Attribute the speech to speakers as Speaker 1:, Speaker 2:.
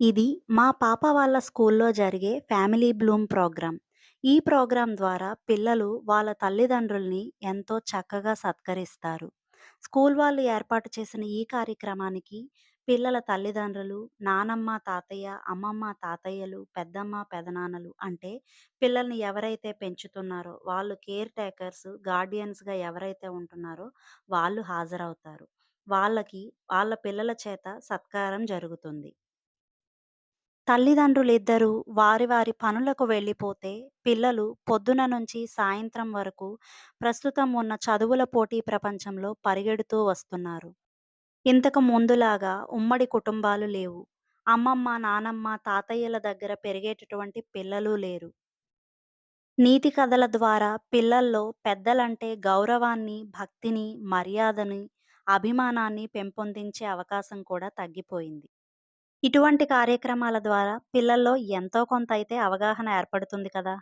Speaker 1: ఇది మా పాప వాళ్ళ స్కూల్లో జరిగే ఫ్యామిలీ బ్లూమ్ ప్రోగ్రాం. ఈ ప్రోగ్రాం ద్వారా పిల్లలు వాళ్ళ తల్లిదండ్రుల్ని ఎంతో చక్కగా సత్కరిస్తారు. స్కూల్ వాళ్ళు ఏర్పాటు చేసిన ఈ కార్యక్రమానికి పిల్లల తల్లిదండ్రులు, నానమ్మ, తాతయ్య, అమ్మమ్మ, తాతయ్యలు, పెద్దమ్మ, పెదనాన్నలు అంటే పిల్లల్ని ఎవరైతే పెంచుతున్నారో వాళ్ళు కేర్ టేకర్స్, గార్డియన్స్‌గా ఎవరైతే ఉంటున్నారో వాళ్ళు హాజరవుతారు. వాళ్ళకి వాళ్ళ పిల్లల చేత సత్కారం జరుగుతుంది. తల్లిదండ్రులు ఇద్దరూ వారి వారి పనులకు వెళ్ళిపోతే, పిల్లలు పొద్దున నుంచి సాయంత్రం వరకు ప్రస్తుతం ఉన్న చదువుల పోటీ ప్రపంచంలో పరిగెడుతూ వస్తున్నారు. ఇంతకు ముందులాగా ఉమ్మడి కుటుంబాలు లేవు. అమ్మమ్మ, నానమ్మ, తాతయ్యల దగ్గర పెరిగేటటువంటి పిల్లలు లేరు. నీతి కథల ద్వారా పిల్లల్లో పెద్దలంటే గౌరవాన్ని, భక్తిని, మర్యాదని, అభిమానాన్ని పెంపొందించే అవకాశం కూడా తగ్గిపోయింది. ఇటువంటి కార్యక్రమాల ద్వారా పిల్లల్లో ఎంతో కొంత అయితే అవగాహన ఏర్పడుతుంది కదా!